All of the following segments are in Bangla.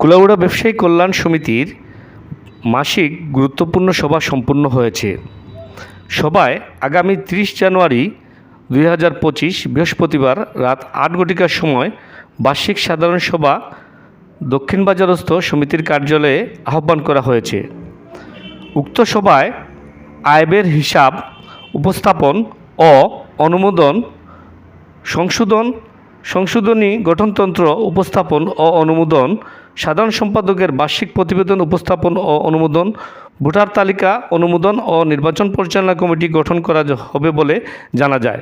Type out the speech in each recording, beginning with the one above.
কুলাউড়া ব্যবসায়ী কল্যাণ সমিতির মাসিক গুরুত্বপূর্ণ সভা সম্পন্ন হয়েছে। সভায় আগামী ত্রিশ জানুয়ারি দুই হাজার পঁচিশ বৃহস্পতিবার রাত আট ঘটিকার সময় বার্ষিক সাধারণ সভা দক্ষিণ বাজারস্থ সমিতির কার্যালয়ে আহ্বান করা হয়েছে। উক্ত সভায় আয়বের হিসাব, উপস্থাপন ও অনুমোদন, সংশোধন সংশোধনী গঠনতন্ত্র উপস্থাপন ও অনুমোদন, সাধারণ সম্পাদকের বার্ষিক প্রতিবেদন উপস্থাপন ও অনুমোদন, ভোটার তালিকা অনুমোদন ও নির্বাচন পরিচালনা কমিটি গঠন করা হবে বলে জানা যায়।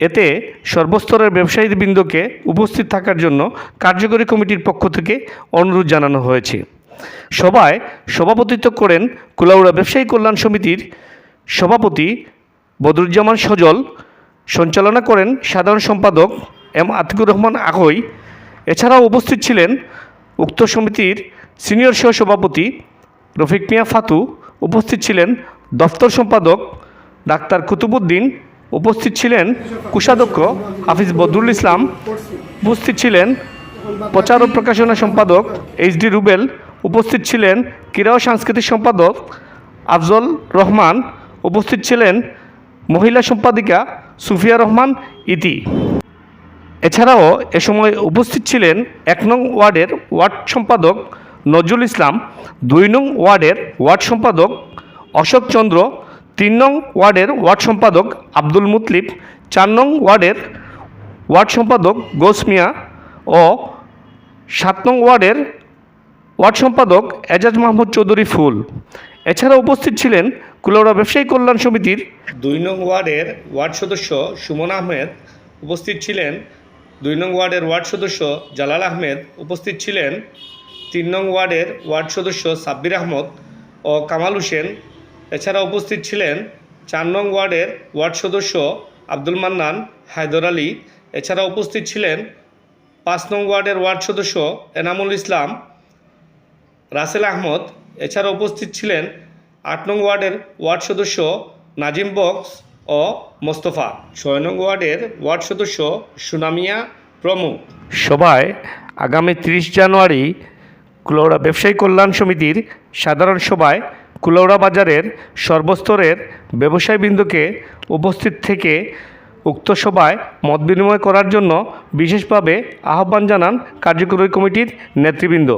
এতে সর্বস্তরের ব্যবসায়ীবৃন্দকে উপস্থিত থাকার জন্য কার্যকরী কমিটির পক্ষ থেকে অনুরোধ জানানো হয়েছে। সভায় সভাপতিত্ব করেন কুলাউড়া ব্যবসায়ী কল্যাণ সমিতির সভাপতি বদরুজ্জামান সজল, সঞ্চালনা করেন সাধারণ সম্পাদক এম আতিকুর রহমান আকই এছাড়াও উপস্থিত ছিলেন উক্ত সমিতির সিনিয়র সহ সভাপতি রফিক মিয়া ফাতু, উপস্থিত ছিলেন দফতর সম্পাদক ডাক্তার কুতুবুদ্দিন উপস্থিত ছিলেন কোষাধ্যক্ষ হাফিজ বদরুল ইসলাম, উপস্থিত ছিলেন প্রচার ও প্রকাশনা সম্পাদক এইচ ডি রুবেল, উপস্থিত ছিলেন ক্রীড়া ও সাংস্কৃতিক সম্পাদক আফজল রহমান, উপস্থিত ছিলেন মহিলা সম্পাদিকা সুফিয়া রহমান ইতি। এছাড়াও এ সময় উপস্থিত ছিলেন এক নং ওয়ার্ডের ওয়ার্ড সম্পাদক নজরুল ইসলাম, দুই নং ওয়ার্ডের ওয়ার্ড সম্পাদক অশোক চন্দ্র, তিন নং ওয়ার্ডের ওয়ার্ড সম্পাদক আব্দুল মুতলিব, চার নং ওয়ার্ডের ওয়ার্ড সম্পাদক গোস মিয়া ও সাত নং ওয়ার্ডের ওয়ার্ড সম্পাদক এজাজ মাহমুদ চৌধুরী ফুল। এছাড়া উপস্থিত ছিলেন কুলাউড়া ব্যবসায়ী কল্যাণ সমিতির দুই নং ওয়ার্ডের ওয়ার্ড সদস্য সুমন আহমেদ, উপস্থিত ছিলেন দুই নং ওয়ার্ডের ওয়ার্ড সদস্য জালাল আহমেদ উপস্থিত ছিলেন। তিন নং ওয়ার্ডের ওয়ার্ড সদস্য সাব্বির আহমদ ও কামাল হোসেন। এছাড়া উপস্থিত ছিলেন চার নং ওয়ার্ডের ওয়ার্ড সদস্য আব্দুল মান্নান হায়দর আলী। এছাড়া উপস্থিত ছিলেন পাঁচ নং ওয়ার্ডের ওয়ার্ড সদস্য এনামুল ইসলাম, রাসেল আহমদ। এছাড়া উপস্থিত ছিলেন আট নং ওয়ার্ডের ওয়ার্ড সদস্য নাজিম বক্স ও মোস্তফা। ছয় নং ওয়ার্ডের ওয়ার্ড সদস্য সুনামিয়া প্রমুখ। সভায় আগামী তিরিশ জানুয়ারি কুলৌড়া ব্যবসায়ী কল্যাণ সমিতির সাধারণ সভায় কুলৌড়া বাজারের সর্বস্তরের ব্যবসায়ীবৃন্দকে উপস্থিত থেকে উক্ত সভায় মত বিনিময় করার জন্য বিশেষভাবে আহ্বান জানান কার্যকরী কমিটির নেতৃবৃন্দ।